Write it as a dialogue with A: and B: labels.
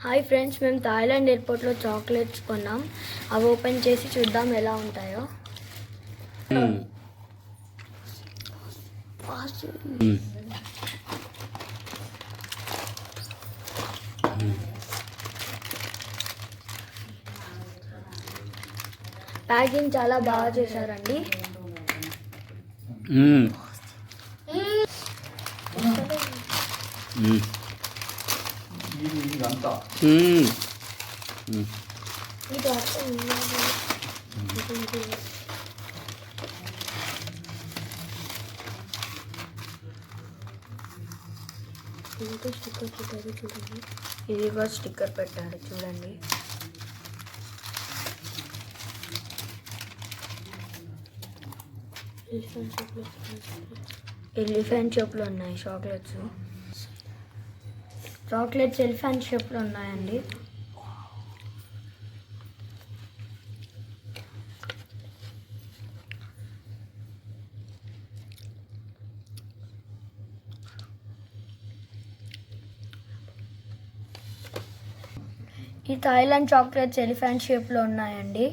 A: Hi friends మేము Thailand ఎయిర్పోర్ట్లో chocolates కొన్నాం అవి ఓపెన్ చేసి చూద్దాం ఎలా ఉంటాయో. ప్యాకింగ్ చాలా బాగా చేశారండి
B: మ్మ్. మ్మ్.
C: ఇదంతా
B: మ్మ్. మ్మ్.
A: ఇది కూడా స్టిక్కర్ పెట్టారు చూడండి ఎలిఫెంట్ షేప్లో ఉన్నాయి చాక్లెట్స్ చాక్లెట్స్ ఎలిఫెంట్ షేప్లో ఉన్నాయండి. ఈ థాయిలాండ్ చాక్లెట్స్ ఎలిఫెంట్ షేప్లో ఉన్నాయండి.